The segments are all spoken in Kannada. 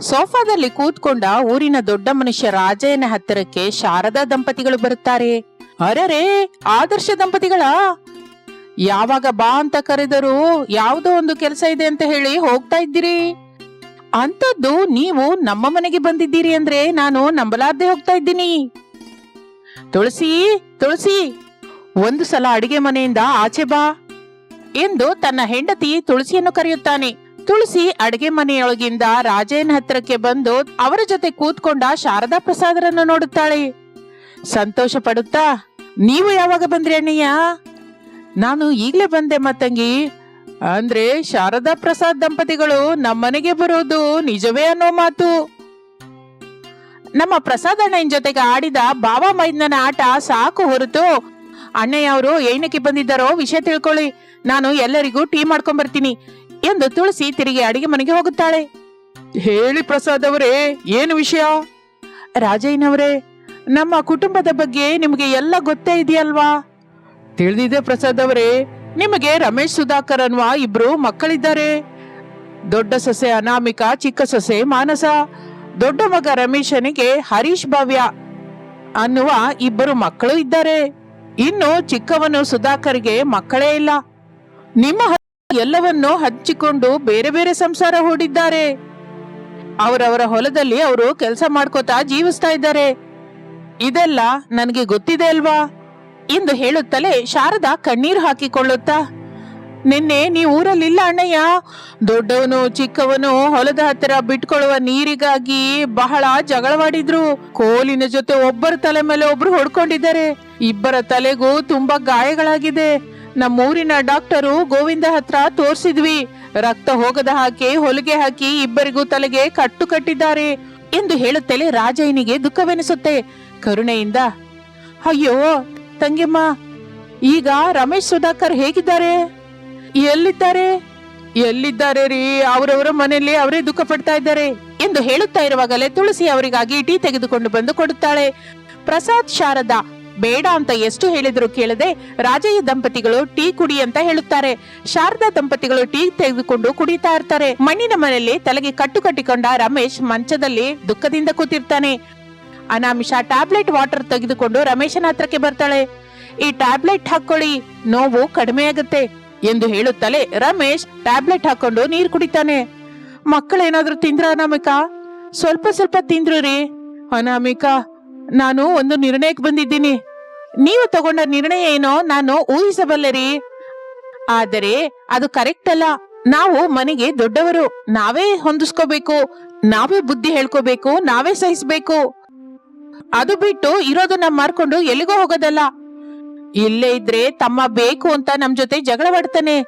ಸೋಫಾದಲ್ಲಿ ಕೂತ್ಕೊಂಡ ಊರಿನ ದೊಡ್ಡ ಮನುಷ್ಯ ರಾಜಯ್ಯನ ಹತ್ತಿರಕ್ಕೆ ಶಾರದಾ ದಂಪತಿಗಳು ಬರುತ್ತಾರೆ. ಅರರೇ, ಆದರ್ಶ ದಂಪತಿಗಳ? ಯಾವಾಗ ಬಾ ಅಂತ ಕರೆದರೂ ಯಾವುದೋ ಒಂದು ಕೆಲಸ ಇದೆ ಅಂತ ಹೇಳಿ ಹೋಗ್ತಾ ಇದ್ದೀರಿ. ಅಂತದ್ದು ನೀವು ನಮ್ಮ ಮನೆಗೆ ಬಂದಿದ್ದೀರಿ ಅಂದ್ರೆ ನಾನು ನಂಬಲಾರ್ದೆ ಹೋಗ್ತಾ ಇದ್ದೀನಿ. ತುಳಸಿ ತುಳಸಿ, ಒಂದು ಸಲ ಅಡಿಗೆ ಮನೆಯಿಂದ ಆಚೆ ಬಾ ಎಂದು ತನ್ನ ಹೆಂಡತಿ ತುಳಸಿಯನ್ನು ಕರೆಯುತ್ತಾನೆ. ತುಳಸಿ ಅಡಿಗೆ ಮನೆಯೊಳಗಿಂದ ರಾಜೇನ ಹತ್ತಿರಕ್ಕೆ ಬಂದು ಅವರ ಜೊತೆ ಕೂತ್ಕೊಂಡ ಶಾರದಾ ಪ್ರಸಾದರನ್ನು ನೋಡುತ್ತಾಳೆ. ಸಂತೋಷ ಪಡುತ್ತಾ, ನೀವು ಯಾವಾಗ ಬಂದ್ರಿ ಅಣ್ಣಯ್ಯ? ನಾನು ಈಗ್ಲೇ ಬಂದೆ ಮತ್ತಂಗಿ. ಅಂದ್ರೆ ಶಾರದಾ ಪ್ರಸಾದ್ ದಂಪತಿಗಳು ನಮ್ಮನೆಗೆ ಬರೋದು ನಿಜವೇ ಅನ್ನೋ ಮಾತು. ನಮ್ಮ ಪ್ರಸಾದ್ ಅಣ್ಣನ ಜೊತೆಗೆ ಆಡಿದ ಬಾಬಾ ಮೈದನ ಆಟ ಸಾಕು ಹೊರತು, ಅಣ್ಣಯ್ಯ ಅವರು ಏನಕ್ಕೆ ಬಂದಿದ್ದಾರೋ ವಿಷಯ ತಿಳ್ಕೊಳ್ಳಿ. ನಾನು ಎಲ್ಲರಿಗೂ ಟೀ ಮಾಡ್ಕೊಂಡ್ ಬರ್ತೀನಿ ಎಂದು ತುಳಸಿ ತಿರುಗಿ ಅಡಿಗೆ ಮನೆಗೆ ಹೋಗುತ್ತಾಳೆ. ಹೇಳಿ ಪ್ರಸಾದ್ ಅವರೇ ಏನು ವಿಷಯ? ರಾಜಯ್ಯನವರೇ ನಮ್ಮ ಕುಟುಂಬದ ಬಗ್ಗೆ ನಿಮಗೆ ಎಲ್ಲ ಗೊತ್ತೇ ಇದೆಯಲ್ವಾ? ತಿಳಿದಿದೆ ಪ್ರಸಾದ್ ಅವರೇ ನಿಮಗೆ ರಮೇಶ್ ಸುಧಾಕರ್ ಅನ್ನುವ ಇಬ್ರು ಮಕ್ಕಳಿದ್ದಾರೆ. ದೊಡ್ಡ ಸೊಸೆ ಅನಾಮಿಕ ಚಿಕ್ಕ ಸೊಸೆ ಮಾನಸ ದೊಡ್ಡ ಮಗ ರಮೇಶನಿಗೆ ಹರೀಶ್ ಭವ್ಯ ಅನ್ನುವ ಇಬ್ಬರು ಮಕ್ಕಳು ಇದ್ದಾರೆ. ಇನ್ನು ಚಿಕ್ಕವನು ಸುಧಾಕರ್ಗೆ ಮಕ್ಕಳೇ ಇಲ್ಲ. ನಿಮ್ಮ ಎಲ್ಲವನ್ನೂ ಹಂಚಿಕೊಂಡು ಬೇರೆ ಬೇರೆ ಸಂಸಾರ ಹೂಡಿದ್ದಾರೆ. ಅವರವರ ಹೊಲದಲ್ಲಿ ಅವರು ಕೆಲಸ ಮಾಡ್ಕೋತಾ ಜೀವಿಸ್ತಾ ಇದ್ದಾರೆ. ಇದೆಲ್ಲ ನನಗೆ ಗೊತ್ತಿದೆ ಅಲ್ವಾ? ಎಂದು ಹೇಳುತ್ತಲೇ ಶಾರದಾ ಕಣ್ಣೀರು ಹಾಕಿಕೊಳ್ಳುತ್ತಾ, ನಿನ್ನೆ ನೀ ಊರಲ್ಲಿಲ್ಲ ಅಣ್ಣಯ್ಯ. ದೊಡ್ಡವನು ಚಿಕ್ಕವನು ಹೊಲದ ಹತ್ತಿರ ಬಿಟ್ಕೊಳ್ಳುವ ನೀರಿಗಾಗಿ ಬಹಳ ಜಗಳವಾಡಿದ್ರು. ಕೋಲಿನ ಜೊತೆ ಒಬ್ಬರ ತಲೆ ಮೇಲೆ ಒಬ್ರು ಹೊಡ್ಕೊಂಡಿದ್ದಾರೆ. ಇಬ್ಬರ ತಲೆಗೂ ತುಂಬಾ ಗಾಯಗಳಾಗಿದೆ. ನಮ್ಮೂರಿನ ಡಾಕ್ಟರು ಗೋವಿಂದ ಹತ್ರ ತೋರಿಸಿದ್ವಿ. ರಕ್ತ ಹೋಗದ ಹಾಕಿ ಹೊಲಿಗೆ ಹಾಕಿ ಇಬ್ಬರಿಗೂ ತಲೆಗೆ ಕಟ್ಟು ಕಟ್ಟಿದ್ದಾರೆ ಎಂದು ಹೇಳುತ್ತಲೇ ರಾಜಯ್ಯನಿಗೆ ದುಃಖವೆನಿಸುತ್ತೆ. ಕರುಣೆಯಿಂದ, ಅಯ್ಯೋ, ತಂಗಿಮ್ಮ, ಈಗ ರಮೇಶ್ ಸುಧಾಕರ್ ಹೇಗಿದ್ದಾರೆ? ಎಲ್ಲಿದ್ದಾರೆ? ಎಲ್ಲಿದ್ದಾರೆ ರೀ ಅವರವರ ಮನೆಯಲ್ಲಿ ಅವರೇ ದುಃಖ ಪಡ್ತಾ ಇದ್ದಾರೆ ಎಂದು ಹೇಳುತ್ತಾ ಇರುವಾಗಲೇ ತುಳಸಿ ಅವರಿಗಾಗಿ ಟೀ ತೆಗೆದುಕೊಂಡು ಬಂದು ಕೊಡುತ್ತಾಳೆ. ಪ್ರಸಾದ್, ಶಾರದಾ ಬೇಡ ಅಂತ ಎಷ್ಟು ಹೇಳಿದ್ರು ಕೇಳದೆ ರಾಜಯ್ಯ ದಂಪತಿಗಳು ಟೀ ಕುಡಿ ಅಂತ ಹೇಳುತ್ತಾರೆ. ಶಾರದಾ ದಂಪತಿಗಳು ಟೀ ತೆಗೆದುಕೊಂಡು ಕುಡಿತಾ ಇರ್ತಾರೆ. ಮಣ್ಣಿನ ಮನೆಯಲ್ಲಿ ತಲೆಗೆ ಕಟ್ಟು ಕಟ್ಟಿಕೊಂಡ ರಮೇಶ್ ಮಂಚದಲ್ಲಿ ದುಃಖದಿಂದ ಕೂತಿರ್ತಾನೆ. ಅನಾಮಿಷ ಟ್ಯಾಬ್ಲೆಟ್ ವಾಟರ್ ತೆಗೆದುಕೊಂಡು ರಮೇಶನ ಹತ್ರಕ್ಕೆ ಬರ್ತಾಳೆ. ಈ ಟ್ಯಾಬ್ಲೆಟ್ ಹಾಕೊಳ್ಳಿ, ನೋವು ಕಡಿಮೆ ಆಗುತ್ತೆ ಎಂದು ಹೇಳುತ್ತಲೇ ರಮೇಶ್ ಟ್ಯಾಬ್ಲೆಟ್ ಹಾಕೊಂಡು ನೀರು ಕುಡಿತಾನೆ. ಮಕ್ಕಳೇನಾದ್ರೂ ತಿಂದ್ರ ಅನಾಮಿಕಾ? ಸ್ವಲ್ಪ ಸ್ವಲ್ಪ ತಿಂದ್ರು ರೀ ಅನಾಮಿಕ ನಾನು ಒಂದು ನಿರ್ಣಯಕ್ಕೆ ಬಂದಿದ್ದೀನಿ. ನೀವು ತಗೊಂಡ ನಿರ್ಣಯ ಏನೋ ನಾನು ಊಹಿಸಬಲ್ಲರಿ. ಆದರೆ ಅದು ಕರೆಕ್ಟ್ ಅಲ್ಲ. ನಾವು ಮನೆಗೆ ದೊಡ್ಡವರು. ನಾವೇ ಹೊಂದಿಸ್ಕೋಬೇಕು. ನಾವೇ ಬುದ್ಧಿ ಹೇಳ್ಕೋಬೇಕು. ನಾವೇ ಸಹಿಸಬೇಕು. ಅದು ಬಿಟ್ಟು ಇರೋದನ್ನ ಮಾರ್ಕೊಂಡು ಎಲ್ಲಿಗೋ ಹೋಗೋದಲ್ಲ. ಇಲ್ಲೇ ಇದ್ರೆ ತಮ್ಮ ಬೇಕು ಅಂತ ನಮ್ ಜೊತೆ ಜಗಳವಾಡ್ತಾನೆ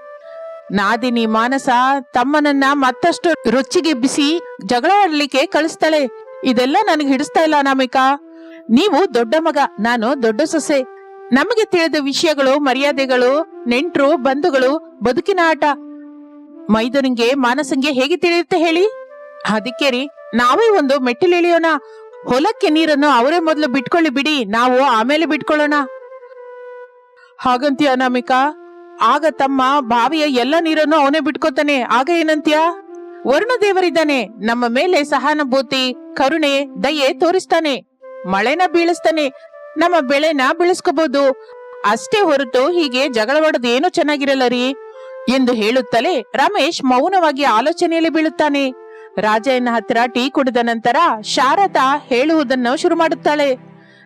ನಾದಿನಿ ಮಾನಸ ತಮ್ಮನನ್ನ ಮತ್ತಷ್ಟು ರುಚಿಗೆಬ್ಬಿಸಿ ಜಗಳ ಆಡ್ಲಿಕ್ಕೆ ಕಳಿಸ್ತಾಳೆ. ಇದೆಲ್ಲ ನನಗೆ ಹಿಡಿಸ್ತಾ ಇಲ್ಲ ಅನಾಮಿಕಾ. ನೀವು ದೊಡ್ಡ ಮಗ, ನಾನು ದೊಡ್ಡ ಸೊಸೆ. ನಮಗೆ ತಿಳಿದ ವಿಷಯಗಳು, ಮರ್ಯಾದೆಗಳು, ನೆಂಟ್ರು, ಬಂಧುಗಳು, ಬದುಕಿನ ಆಟ. ಮೈದನಿಗೆ ಮಾನಸಂಗೆ ಹೇಗೆ ತಿಳಿಯುತ್ತೆ ಹೇಳಿ? ಅದಕ್ಕೆ ರೀ, ನಾವೇ ಒಂದು ಮೆಟ್ಟಿಲಿಳಿಯೋಣ ಹೊಲಕ್ಕೆ ನೀರನ್ನು ಅವರೇ ಮೊದಲು ಬಿಟ್ಕೊಳ್ಳಿ ಬಿಡಿ, ನಾವು ಆಮೇಲೆ ಬಿಟ್ಕೊಳ್ಳೋಣ. ಹಾಗಂತೀಯ ಅನಾಮಿಕಾ? ಆಗ ತಮ್ಮ ಬಾವಿಯ ಎಲ್ಲ ನೀರನ್ನು ಅವನೇ ಬಿಟ್ಕೋತಾನೆ. ಆಗ ಏನಂತ್ಯ? ವರುಣ ದೇವರಿದ್ದಾನೆ ನಮ್ಮ ಮೇಲೆ ಸಹಾನುಭೂತಿ, ಕರುಣೆ, ದಯೆ ತೋರಿಸ್ತಾನೆ. ಮಳೆನ ಬೀಳಿಸ್ತಾನೆ. ನಮ್ಮ ಬೆಳೆನ ಬೀಳಿಸ್ಕೋಬಹುದು ಅಷ್ಟೇ ಹೊರತು ಹೀಗೆ ಜಗಳವಾಡೋದು ಏನು ಚೆನ್ನಾಗಿರಲ್ಲ ರೀ. ಎಂದು ಹೇಳುತ್ತಲೇ ರಮೇಶ್ ಮೌನವಾಗಿ ಆಲೋಚನೆಯಲ್ಲಿ ಬೀಳುತ್ತಾನೆ. ರಾಜಯ್ಯನ ಹತ್ತಿರ ಟೀ ಕುಡಿದ ನಂತರ ಶಾರದಾ ಹೇಳುವುದನ್ನು ಶುರು ಮಾಡುತ್ತಾಳೆ.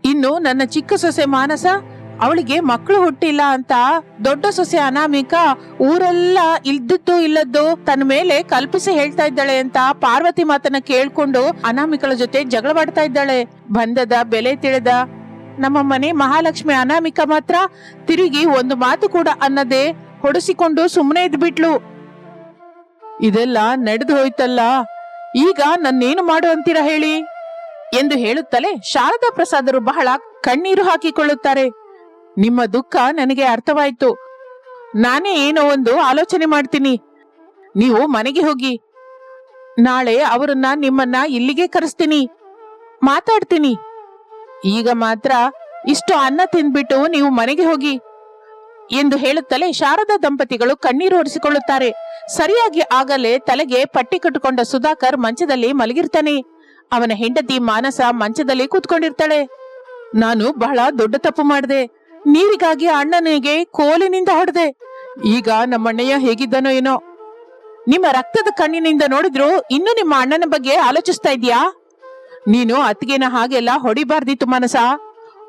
ಇನ್ನು ನನ್ನ ಚಿಕ್ಕ ಸೊಸೆ ಮಾನಸ ಅವಳಿಗೆ ಮಕ್ಕಳು ಹುಟ್ಟಿಲ್ಲ ಅಂತ ದೊಡ್ಡ ಸೊಸೆ ಅನಾಮಿಕ ಊರೆಲ್ಲ ಇಲ್ದದ್ದು ಇಲ್ಲದ್ದು ತನ್ನ ಮೇಲೆ ಕಲ್ಪಿಸಿ ಹೇಳ್ತಾ ಇದ್ದಾಳೆ ಅಂತ ಪಾರ್ವತಿ ಮಾತನ್ನ ಕೇಳ್ಕೊಂಡು ಅನಾಮಿಕಳ ಜೊತೆ ಜಗಳವಾಡ್ತಾ ಇದ್ದಾಳೆ. ಬಂದದ, ಬೆಲೆ ತಿಳಿದ ನಮ್ಮ ಮನೆ ಮಹಾಲಕ್ಷ್ಮಿ ಅನಾಮಿಕ ಮಾತ್ರ ತಿರುಗಿ ಒಂದು ಮಾತು ಕೂಡ ಅನ್ನದೆ ಹೊಡೆಸಿಕೊಂಡು ಸುಮ್ಮನೆ ಇದ್ಬಿಟ್ಲು. ಇದೆಲ್ಲ ನಡೆದು ಹೋಯ್ತಲ್ಲ, ಈಗ ನನ್ನೇನು ಮಾಡು ಅಂತೀರಾ ಹೇಳಿ? ಎಂದು ಹೇಳುತ್ತಲೇ ಶಾರದಾ ಪ್ರಸಾದರು ಬಹಳ ಕಣ್ಣೀರು ಹಾಕಿಕೊಳ್ಳುತ್ತಾರೆ. ನಿಮ್ಮ ದುಃಖ ನನಗೆ ಅರ್ಥವಾಯ್ತು. ನಾನೇ ಏನೋ ಒಂದು ಆಲೋಚನೆ ಮಾಡ್ತೀನಿ. ನೀವು ಮನೆಗೆ ಹೋಗಿ. ನಾಳೆ ಅವರನ್ನ ನಿಮ್ಮನ್ನ ಇಲ್ಲಿಗೆ ಕರೆಸ್ತೀನಿ. ಮಾತಾಡ್ತೀನಿ. ಈಗ ಮಾತ್ರ ಇಷ್ಟು ಅನ್ನ ತಿಂದ್ಬಿಟ್ಟು ನೀವು ಮನೆಗೆ ಹೋಗಿ. ಎಂದು ಹೇಳುತ್ತಲೇ ಶಾರದಾ ದಂಪತಿಗಳು ಕಣ್ಣೀರು ಒರೆಸಿಕೊಳ್ಳುತ್ತಾರೆ. ಸರಿಯಾಗಿ ಆಗಲೇ ತಲೆಗೆ ಪಟ್ಟಿ ಕಟ್ಟಿಕೊಂಡ ಸುಧಾಕರ್ ಮಂಚದಲ್ಲಿ ಮಲಗಿರ್ತಾನೆ. ಅವನ ಹೆಂಡತಿ ಮಾನಸ ಮಂಚದಲ್ಲಿ ಕೂತ್ಕೊಂಡಿರ್ತಾಳೆ. ನಾನು ಬಹಳ ದೊಡ್ಡ ತಪ್ಪು ಮಾಡಿದೆ. ನೀರಿಗಾಗಿ ಅಣ್ಣನಿಗೆ ಕೋಲಿನಿಂದ ಹೊಡೆದೆ. ಈಗ ನಮ್ಮಣ್ಣಯ್ಯ ಹೇಗಿದ್ದಾನೋ ಏನೋ. ನಿಮ್ಮ ರಕ್ತದ ಕಣ್ಣಿನಿಂದ ನೋಡಿದ್ರು ಇನ್ನು ನಿಮ್ಮ ಅಣ್ಣನ ಬಗ್ಗೆ ಆಲೋಚಿಸ್ತಾ ಇದೀಯಾ ನೀನು ಅತ್ತಿಗೆನ ಹಾಗೆಲ್ಲ ಹೊಡಿಬಾರ್ದಿತ್ತು ಮನಸ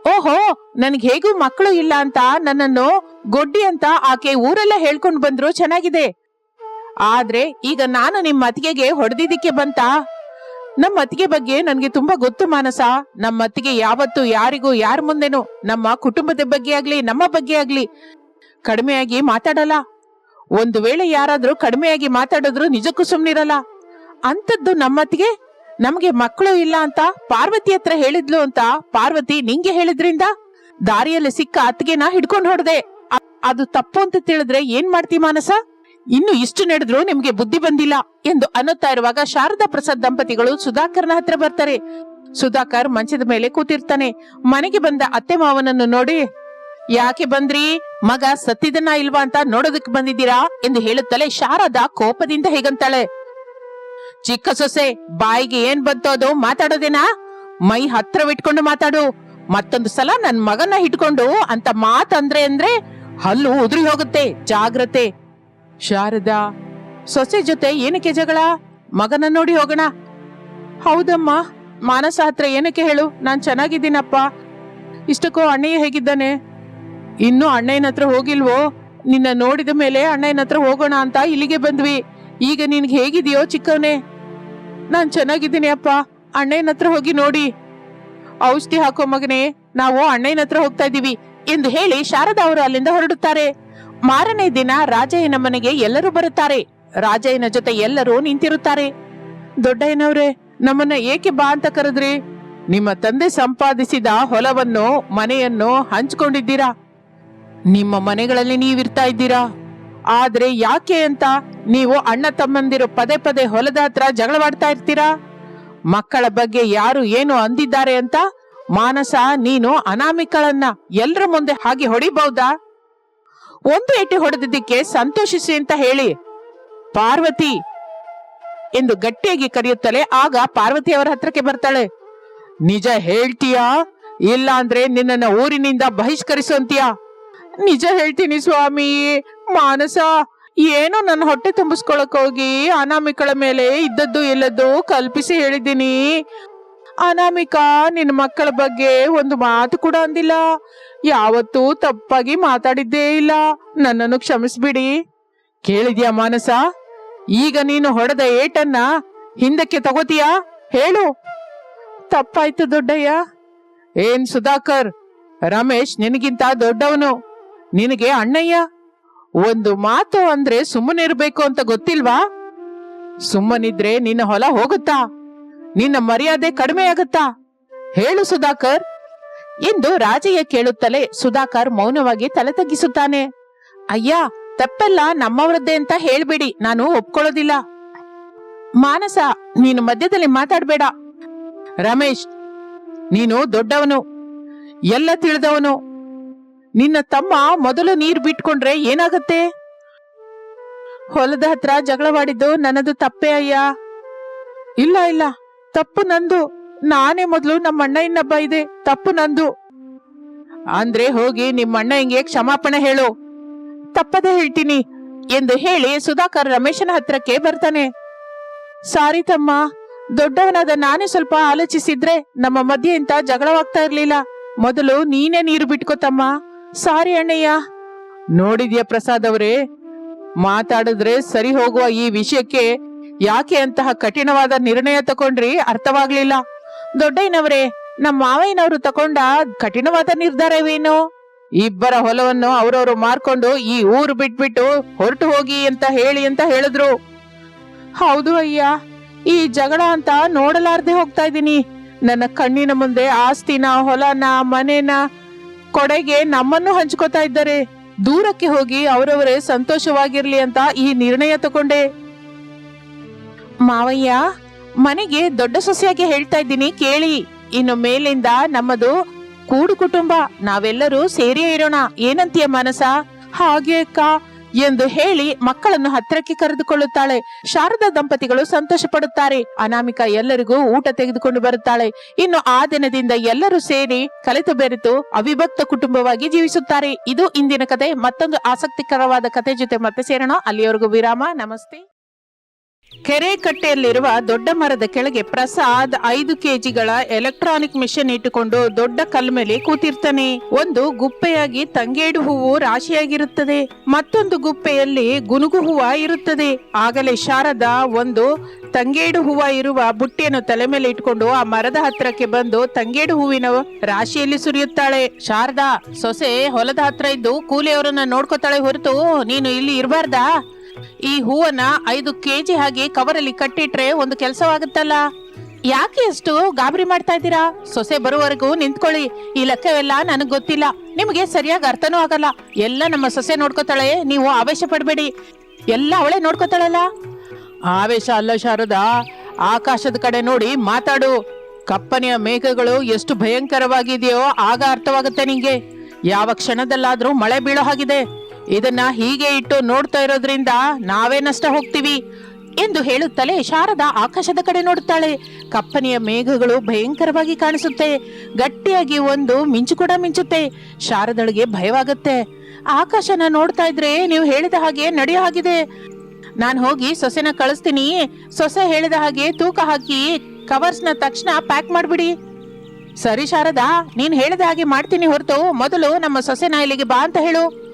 ಓಹೋ, ನನ್ಗೆ ಹೇಗೂ ಮಕ್ಕಳು ಇಲ್ಲ ಅಂತ ನನ್ನನ್ನು ಗೊಡ್ಡಿ ಅಂತ ಆಕೆ ಊರೆಲ್ಲ ಹೇಳ್ಕೊಂಡು ಬಂದ್ರು ಚೆನ್ನಾಗಿದೆ. ಆದ್ರೆ ಈಗ ನಾನು ನಿಮ್ಮ ಅತ್ತಿಗೆಗೆ ಹೊಡೆದಿದ್ದಕ್ಕೆ ಬಂತಾ? ನಮ್ಮ ಅತ್ತಿಗೆ ಬಗ್ಗೆ ನನ್ಗೆ ತುಂಬಾ ಗೊತ್ತು ಮಾನಸ. ನಮ್ಮ ಅತ್ತಿಗೆ ಯಾವತ್ತು ಯಾರಿಗೂ ಯಾರ ಮುಂದೆನೂ ನಮ್ಮ ಕುಟುಂಬದ ಬಗ್ಗೆ ಆಗ್ಲಿ, ನಮ್ಮ ಬಗ್ಗೆ ಆಗ್ಲಿ ಕಡಿಮೆಯಾಗಿ ಮಾತಾಡಲ್ಲ. ಒಂದು ವೇಳೆ ಯಾರಾದ್ರೂ ಕಡಿಮೆಯಾಗಿ ಮಾತಾಡಿದ್ರು ನಿಜಕ್ಕೂ ಸುಮ್ನಿರಲ್ಲ. ಅಂತದ್ದು ನಮ್ಮತ್ತಿಗೆ ನಮ್ಗೆ ಮಕ್ಕಳು ಇಲ್ಲ ಅಂತ ಪಾರ್ವತಿ ಹತ್ರ ಹೇಳಿದ್ಲು ಅಂತ ಪಾರ್ವತಿ ನಿಂಗೆ ಹೇಳಿದ್ರಿಂದ ದಾರಿಯಲ್ಲಿ ಸಿಕ್ಕ ಅತ್ತಿಗೆನ ಹಿಡ್ಕೊಂಡು ಹೊಡೆದೆ. ಅದು ತಪ್ಪು ಅಂತ ತಿಳಿದ್ರೆ ಏನ್ ಮಾಡ್ತಿ ಮಾನಸ? ಇನ್ನು ಇಷ್ಟು ನಡೆದ್ರು ನಿಮ್ಗೆ ಬುದ್ಧಿ ಬಂದಿಲ್ಲ ಎಂದು ಅನ್ನುತ್ತಾ ಇರುವಾಗ ಶಾರದಾ ಪ್ರಸಾದ್ ದಂಪತಿಗಳು ಸುಧಾಕರ್ನ ಹತ್ರ ಬರ್ತಾರೆ. ಸುಧಾಕರ್ ಮಂಚದ ಮೇಲೆ ಕೂತಿರ್ತಾನೆ. ಮನೆಗೆ ಬಂದ ಅತ್ತೆ ಮಾವನನ್ನು ನೋಡಿ, ಯಾಕೆ ಬಂದ್ರಿ? ಮಗ ಸತ್ತಿದನ ಇಲ್ವಾ ಅಂತ ನೋಡೋದಕ್ಕೆ ಬಂದಿದ್ದೀರಾ? ಎಂದು ಹೇಳುತ್ತಲೇ ಶಾರದಾ ಕೋಪದಿಂದ ಹೇಗಂತಾಳೆ, ಚಿಕ್ಕ ಸೊಸೆ, ಬಾಯಿಗೆ ಏನ್ ಬಂತು ಅದು ಮಾತಾಡೋದೇನಾ? ಮೈ ಹತ್ರವಿಟ್ಕೊಂಡು ಮಾತಾಡು. ಮತ್ತೊಂದು ಸಲ ನನ್ ಮಗನ ಹಿಡ್ಕೊಂಡು ಅಂತ ಮಾತಂದ್ರೆ ಅಂದ್ರೆ ಹಲ್ಲು ಉದುರಿ ಹೋಗುತ್ತೆ. ಜಾಗ್ರತೆ. ಶಾರದಾ, ಸೊಸೆ ಜೊತೆ ಏನಕ್ಕೆ ಜಗಳ? ಮಗನ ನೋಡಿ ಹೋಗೋಣ. ಹೌದಮ್ಮ ಮಾನಸ ಹತ್ರ ಏನಕ್ಕೆ ಹೇಳು? ನಾನ್ ಚೆನ್ನಾಗಿದ್ದೀನಪ್ಪ. ಇಷ್ಟಕ್ಕೂ ಅಣ್ಣಯ್ಯ ಹೇಗಿದ್ದಾನೆ? ಇನ್ನು ಅಣ್ಣಯ್ಯನ ಹತ್ರ ಹೋಗಿಲ್ವೋ? ನಿನ್ನ ನೋಡಿದ ಮೇಲೆ ಅಣ್ಣಯ್ಯನ ಹತ್ರ ಹೋಗೋಣ ಅಂತ ಇಲ್ಲಿಗೆ ಬಂದ್ವಿ. ಈಗ ನಿನ್ಗೆ ಹೇಗಿದೆಯೋ ಚಿಕ್ಕವನೇ? ನಾನ್ ಚೆನ್ನಾಗಿದ್ದೀನಿ ಅಪ್ಪ. ಅಣ್ಣಯ್ಯನ ಹತ್ರ ಹೋಗಿ ನೋಡಿ. ಔಷಧಿ ಹಾಕೋ ಮಗನೇ, ನಾವು ಅಣ್ಣಯ್ಯನ ಹತ್ರ ಹೋಗ್ತಾ ಇದೀವಿ ಎಂದು ಹೇಳಿ ಶಾರದಾ ಅವರು ಅಲ್ಲಿಂದ ಹೊರಡುತ್ತಾರೆ. ಮಾರನೇ ದಿನ ರಾಜಯ್ಯನ ಮನೆಗೆ ಎಲ್ಲರೂ ಬರುತ್ತಾರೆ. ರಾಜಯ್ಯನ ಜೊತೆ ಎಲ್ಲರೂ ನಿಂತಿರುತ್ತಾರೆ. ದೊಡ್ಡಯ್ಯನವ್ರೆ, ನಮ್ಮನ್ನ ಏಕೆ ಬಾ ಅಂತ ಕರೆದ್ರಿ? ನಿಮ್ಮ ತಂದೆ ಸಂಪಾದಿಸಿದ ಹೊಲವನ್ನು, ಮನೆಯನ್ನು ಹಂಚ್ಕೊಂಡಿದ್ದೀರಾ? ನಿಮ್ಮ ಮನೆಗಳಲ್ಲಿ ನೀವಿರ್ತಾ ಇದ್ದೀರಾ? ಆದ್ರೆ ಯಾಕೆ ಅಂತ ನೀವು ಅಣ್ಣ ತಮ್ಮಂದಿರು ಪದೇ ಪದೇ ಹೊಲದ ಹತ್ರ ಜಗಳವಾಡ್ತಾ ಇರ್ತೀರಾ? ಮಕ್ಕಳ ಬಗ್ಗೆ ಯಾರು ಏನು ಅಂದಿದ್ದಾರೆ ಅಂತ? ಮಾನಸ, ನೀನು ಅನಾಮಿಕಳನ್ನ ಎಲ್ರ ಮುಂದೆ ಹಾಗೆ ಹೊಡಿಬಹುದಾ? ಒಂದು ಎಟ್ಟಿ ಹೊಡೆದಿದ್ದಕ್ಕೆ ಸಂತೋಷಿಸಿ ಅಂತ ಹೇಳಿ ಪಾರ್ವತಿ ಎಂದು ಗಟ್ಟಿಯಾಗಿ ಕರೆಯುತ್ತಲೇ ಆಗ ಪಾರ್ವತಿ ಅವರ ಹತ್ರಕ್ಕೆ ಬರ್ತಾಳೆ. ನಿಜ ಹೇಳ್ತೀಯಾ? ಇಲ್ಲ ಅಂದ್ರೆ ನಿನ್ನನ್ನ ಊರಿನಿಂದ ಬಹಿಷ್ಕರಿಸುವಂತೀಯ? ನಿಜ ಹೇಳ್ತೀನಿ ಸ್ವಾಮಿ, ಮಾನಸ, ಏನೋ ನನ್ನ ಹೊಟ್ಟೆ ತುಂಬಿಸ್ಕೊಳಕ್ ಹೋಗಿ ಅನಾಮಿಕಳ ಮೇಲೆ ಇದ್ದದ್ದು ಇಲ್ಲದ್ದು ಕಲ್ಪಿಸಿ ಹೇಳಿದ್ದೀನಿ. ಅನಾಮಿಕಾ ನಿನ್ನ ಮಕ್ಕಳ ಬಗ್ಗೆ ಒಂದು ಮಾತು ಕೂಡ ಅಂದಿಲ್ಲ. ಯಾವತ್ತೂ ತಪ್ಪಾಗಿ ಮಾತಾಡಿದ್ದೇ ಇಲ್ಲ. ನನ್ನನ್ನು ಕ್ಷಮಿಸ್ಬಿಡಿ. ಕೇಳಿದ್ಯಾ ಮಾನಸ? ಈಗ ನೀನು ಹೊಡೆದ ಏಟನ್ನ ಹಿಂದಕ್ಕೆ ತಗೋತೀಯಾ? ಹೇಳು. ತಪ್ಪಾಯ್ತು ದೊಡ್ಡಯ್ಯ. ಏನ್ ಸುಧಾಕರ್? ರಮೇಶ್ ನಿನಗಿಂತ ದೊಡ್ಡವನು. ನಿನಗೆ ಅಣ್ಣಯ್ಯ. ಒಂದು ಮಾತು ಅಂದ್ರೆ ಸುಮ್ಮನಿರ್ಬೇಕು ಅಂತ ಗೊತ್ತಿಲ್ವಾ? ಸುಮ್ಮನಿದ್ರೆ ನಿನ್ನ ಹೊಲ ಹೋಗುತ್ತಾ? ನಿನ್ನ ಮರ್ಯಾದೆ ಕಡಿಮೆ ಆಗುತ್ತಾ ಹೇಳು ಸುಧಾಕರ್. ಎಂದು ರಾಜಯ್ಯ ಕೇಳುತ್ತಲೇ ಸುಧಾಕರ್ ಮೌನವಾಗಿ ತಲೆ ತಗ್ಗಿಸುತ್ತಾನೆ. ಅಯ್ಯ, ತಪ್ಪೆಲ್ಲ, ನಮ್ಮವರದ್ದೇ ಅಂತ ಹೇಳ್ಬೇಡಿ, ನಾನು ಒಪ್ಕೊಳ್ಳೋದಿಲ್ಲ. ಮಾನಸ, ನೀನು ಮಧ್ಯದಲ್ಲಿ ಮಾತಾಡ್ಬೇಡ. ರಮೇಶ್, ನೀನು ದೊಡ್ಡವನು, ಎಲ್ಲ ತಿಳಿದವನು. ನಿನ್ನ ತಮ್ಮ ಮೊದಲು ನೀರು ಬಿಟ್ಕೊಂಡ್ರೆ ಏನಾಗತ್ತೆ? ಹೊಲದ ಹತ್ರ ಜಗಳವಾಡಿದ್ದು ನನ್ನದು ತಪ್ಪೇ ಅಯ್ಯ. ಇಲ್ಲ ಇಲ್ಲ, ತಪ್ಪು ನಂದು. ನಾನೇ ಮೊದಲು ನಮ್ಮ ಅಣ್ಣ ಇನ್ನೊಬ್ಬ ಇದೆ. ತಪ್ಪು ನಂದು. ಅಂದ್ರೆ ಹೋಗಿ ನಿಮ್ಮ ಅಣ್ಣ ಹಿಂಗೆ ಕ್ಷಮಾಪಣೆ ಹೇಳು. ತಪ್ಪದೇ ಹೇಳ್ತೀನಿ ಎಂದು ಹೇಳಿ ಸುಧಾಕರ್ ರಮೇಶನ ಹತ್ರಕ್ಕೆ ಬರ್ತಾನೆ. ಸಾರಿ ತಮ್ಮ, ದೊಡ್ಡವನಾದ ನಾನೇ ಸ್ವಲ್ಪ ಆಲೋಚಿಸಿದ್ರೆ ನಮ್ಮ ಮಧ್ಯೆ ಇಂತ ಜಗಳವಾಗ್ತಾ ಇರ್ಲಿಲ್ಲ. ಮೊದಲು ನೀನೇ ನೀರು ಬಿಟ್ಕೋತಮ್ಮ ಸಾರಿ ಅಣ್ಣಯ್ಯ. ನೋಡಿದ್ಯಾ ಪ್ರಸಾದ್ ಅವರೇ, ಮಾತಾಡಿದ್ರೆ ಸರಿ ಹೋಗುವ ಈ ವಿಷಯಕ್ಕೆ ಯಾಕೆ ಅಂತಹ ಕಠಿಣವಾದ ನಿರ್ಣಯ ತಕೊಂಡ್ರಿ ಅರ್ಥವಾಗ್ಲಿಲ್ಲ. ದೊಡ್ಡಯ್ಯನವರೇ, ನಮ್ಮ ಮಾವಯ್ಯನವರು ತಕೊಂಡ ಕಠಿಣವಾದ ನಿರ್ಧಾರವೇನು ಇಬ್ಬರ ಹೊಲವನ್ನು ಅವರವರು ಮಾರ್ಕೊಂಡು ಈ ಊರು ಬಿಟ್ಬಿಟ್ಟು ಹೊರಟು ಹೋಗಿ ಅಂತ ಹೇಳಿ ಅಂತ ಹೇಳಿದ್ರು. ಹೌದು ಅಯ್ಯ, ಈ ಜಗಳ ಅಂತ ನೋಡಲಾರ್ದೆ ಹೋಗ್ತಾ ಇದ್ದೀನಿ. ನನ್ನ ಕಣ್ಣಿನ ಮುಂದೆ ಆಸ್ತಿನ, ಹೊಲನ, ಮನೆನ, ಕೊಡೆಗೆ ನಮ್ಮನ್ನು ಹಂಚ್ಕೋತಾ ಇದ್ದಾರೆ. ದೂರಕ್ಕೆ ಹೋಗಿ ಅವರವರೇ ಸಂತೋಷವಾಗಿರ್ಲಿ ಅಂತ ಈ ನಿರ್ಣಯ ತಗೊಂಡೆ. ಮಾವಯ್ಯ ಮನೆಗೆ ದೊಡ್ಡ ಸೊಸೆಯಾಗಿ ಹೇಳ್ತಾ ಇದ್ದೀನಿ, ಕೇಳಿ. ಇನ್ನು ಮೇಲಿಂದ ನಮ್ಮದು ಕೂಡು ಕುಟುಂಬ. ನಾವೆಲ್ಲರೂ ಸೇರಿಯೇ ಇರೋಣ. ಏನಂತೀಯ ಮನಸ ಹಾಗೆ ಅಕ್ಕ, ಎಂದು ಹೇಳಿ ಮಕ್ಕಳನ್ನು ಹತ್ತಿರಕ್ಕೆ ಕರೆದುಕೊಳ್ಳುತ್ತಾಳೆ. ಶಾರದಾ ದಂಪತಿಗಳು ಸಂತೋಷ ಪಡುತ್ತಾರೆ. ಅನಾಮಿಕ ಎಲ್ಲರಿಗೂ ಊಟ ತೆಗೆದುಕೊಂಡು ಬರುತ್ತಾಳೆ. ಇನ್ನು ಆ ದಿನದಿಂದ ಎಲ್ಲರೂ ಸೇರಿ ಕಲಿತು ಬೆರೆತು ಅವಿಭಕ್ತ ಕುಟುಂಬವಾಗಿ ಜೀವಿಸುತ್ತಾರೆ. ಇದು ಇಂದಿನ ಕತೆ. ಮತ್ತೊಂದು ಆಸಕ್ತಿಕರವಾದ ಕತೆ ಜೊತೆ ಮತ್ತೆ ಸೇರೋಣ. ಅಲ್ಲಿಯವರೆಗೂ ವಿರಾಮ. ನಮಸ್ತೆ. ಕೆರೆ ಕಟ್ಟೆಯಲ್ಲಿರುವ ದೊಡ್ಡ ಮರದ ಕೆಳಗೆ ಪ್ರಸಾದ್ ಐದು ಕೆಜಿಗಳ ಎಲೆಕ್ಟ್ರಾನಿಕ್ ಮಿಷನ್ ಇಟ್ಟುಕೊಂಡು ದೊಡ್ಡ ಕಲ್ಮೇಲೆ ಮೇಲೆ ಕೂತಿರ್ತಾನೆ. ಒಂದು ಗುಪ್ಪೆಯಾಗಿ ತಂಗೇಡು ಹೂವು ರಾಶಿಯಾಗಿರುತ್ತದೆ. ಮತ್ತೊಂದು ಗುಪ್ಪೆಯಲ್ಲಿ ಗುನುಗು ಹೂವ ಇರುತ್ತದೆ. ಆಗಲೇ ಶಾರದಾ ಒಂದು ತಂಗೇಡು ಹೂವ ಇರುವ ಬುಟ್ಟಿಯನ್ನು ತಲೆ ಮೇಲೆ ಇಟ್ಕೊಂಡು ಆ ಮರದ ಹತ್ರಕ್ಕೆ ಬಂದು ತಂಗೇಡು ಹೂವಿನ ರಾಶಿಯಲ್ಲಿ ಸುರಿಯುತ್ತಾಳೆ. ಶಾರದಾ, ಸೊಸೆ ಹೊಲದ ಹತ್ರ ಇದ್ದು ಕೂಲಿಯವರನ್ನ ನೋಡ್ಕೋತಾಳೆ ಹೊರತು ನೀನು ಇಲ್ಲಿ ಇರಬಾರ್ದಾ? ಈ ಹೂವನ್ನ ಐದು ಕೆಜಿ ಹಾಗೆ ಕವರಲ್ಲಿ ಕಟ್ಟಿಟ್ರೆ ಒಂದು ಕೆಲಸವಾಗುತ್ತಲ್ಲ? ಯಾಕೆ ಅಷ್ಟು ಗಾಬರಿ ಮಾಡ್ತಾ ಇದ್ದೀರಾ? ಸೊಸೆ ಬರುವವರೆಗೂ ನಿಂತ್ಕೊಳ್ಳಿ. ಈ ಲೆಕ್ಕವೆಲ್ಲ ನನಗ್ ಗೊತ್ತಿಲ್ಲ. ನಿಮಗೆ ಸರಿಯಾಗಿ ಅರ್ಥನೂ ಆಗಲ್ಲ. ಎಲ್ಲ ನಮ್ಮ ಸೊಸೆ ನೋಡ್ಕೋತಾಳೆ, ನೀವು ಆವೇಶ ಪಡಬೇಡಿ. ಎಲ್ಲ ಅವಳೇ ನೋಡ್ಕೋತಾಳಲ್ಲ? ಆವೇಶ ಅಲ್ಲ ಶಾರದಾ. ಆಕಾಶದ ಕಡೆ ನೋಡಿ ಮಾತಾಡು. ಕಪ್ಪನೆಯ ಮೇಘಗಳು ಎಷ್ಟು ಭಯಂಕರವಾಗಿದೆಯೋ ಆಗ ಅರ್ಥವಾಗುತ್ತೆ ನಿಂಗೆ. ಯಾವ ಕ್ಷಣದಲ್ಲಾದ್ರೂ ಮಳೆ ಬೀಳೋ ಹಾಗಿದೆ. ಇದನ್ನ ಹೀಗೆ ಇಟ್ಟು ನೋಡ್ತಾ ಇರೋದ್ರಿಂದ ನಾವೇ ನಷ್ಟ ಹೋಗ್ತೀವಿ ಎಂದು ಹೇಳುತ್ತಲೇ ಶಾರದಾ ಆಕಾಶದ ಕಡೆ ನೋಡುತ್ತಾಳೆ. ಕಪ್ಪನೆಯ ಮೇಘಗಳು ಭಯಂಕರವಾಗಿ ಕಾಣಿಸುತ್ತೆ. ಗಟ್ಟಿಯಾಗಿ ಒಂದು ಮಿಂಚು ಕೂಡ ಮಿಂಚುತ್ತೆ. ಶಾರದಳಿಗೆ ಭಯವಾಗುತ್ತೆ. ಆಕಾಶನ ನೋಡ್ತಾ ಇದ್ರೆ ನೀವು ಹೇಳಿದ ಹಾಗೆ ನಡೆಯೋ ಹಾಗಿದೆ. ನಾನು ಹೋಗಿ ಸೊಸೆನ ಕಳಿಸ್ತೀನಿ. ಸೊಸೆ ಹೇಳಿದ ಹಾಗೆ ತೂಕ ಹಾಕಿ ಕವರ್ಸ್ನ ತಕ್ಷಣ ಪ್ಯಾಕ್ ಮಾಡ್ಬಿಡಿ. ಸರಿ ಶಾರದಾ, ನೀನ್ ಹೇಳಿದ ಹಾಗೆ ಮಾಡ್ತೀನಿ ಹೊರತು ಮೊದಲು ನಮ್ಮ ಸೊಸೆನ ಇಲ್ಲಿಗೆ ಬಾ ಅಂತ ಹೇಳು.